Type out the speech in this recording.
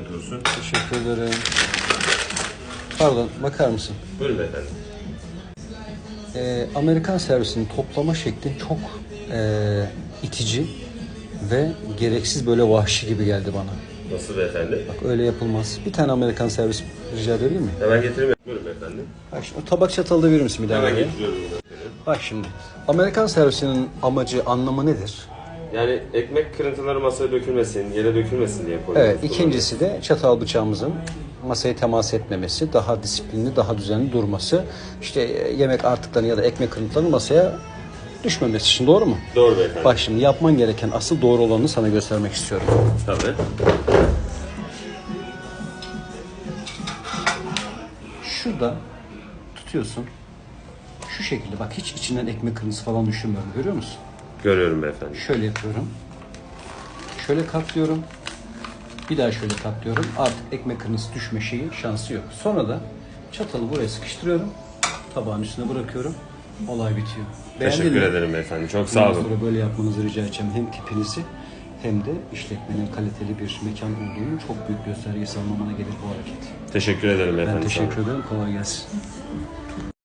Afiyet olsun. Teşekkür ederim. Pardon, bakar mısın? Buyurun efendim. Ee, Amerikan servisinin toplama şekli çok ee, itici ve gereksiz böyle vahşi gibi geldi bana. Nasıl beyefendi? Bak öyle yapılmaz. Bir tane Amerikan servis rica edebilir miyim? Hemen getireyim. Buyurun beyefendi. Bak şimdi o tabak çatalı da verir misin bir daha? Hemen getiriyorum. Bak şimdi. Amerikan servisinin amacı, anlamı nedir? Yani ekmek kırıntıları masaya dökülmesin, yere dökülmesin diye koyuyoruz. Evet, ikincisi de çatal bıçağımızın masaya temas etmemesi, daha disiplinli, daha düzenli durması. İşte e, yemek artıklarını ya da ekmek kırıntılarının masaya düşmemesi için doğru mu? Doğru beyefendi. Bak şimdi yapman gereken asıl doğru olanı sana göstermek istiyorum. Tabii. Şurada tutuyorsun. Şu şekilde bak hiç içinden ekmek kırıntısı falan düşürmüyorum. Görüyor musun? Görüyorum beyefendi. Şöyle yapıyorum. Şöyle katlıyorum. Bir daha şöyle katlıyorum. Artık ekmek kırıntısı düşme şeyi şansı yok. Sonra da çatalı buraya sıkıştırıyorum. Tabağın üstüne bırakıyorum. Olay bitiyor. Beğendin Teşekkür mi? ederim beyefendi. Çok sağ Bundan olun. sonra böyle yapmanızı rica edeceğim. Hem tipinizi hem de işletmenin kaliteli bir mekan olduğunun çok büyük göstergesi anlamına gelir bu hareket. Teşekkür ederim beyefendi. Ben teşekkür ederim. Kolay gelsin.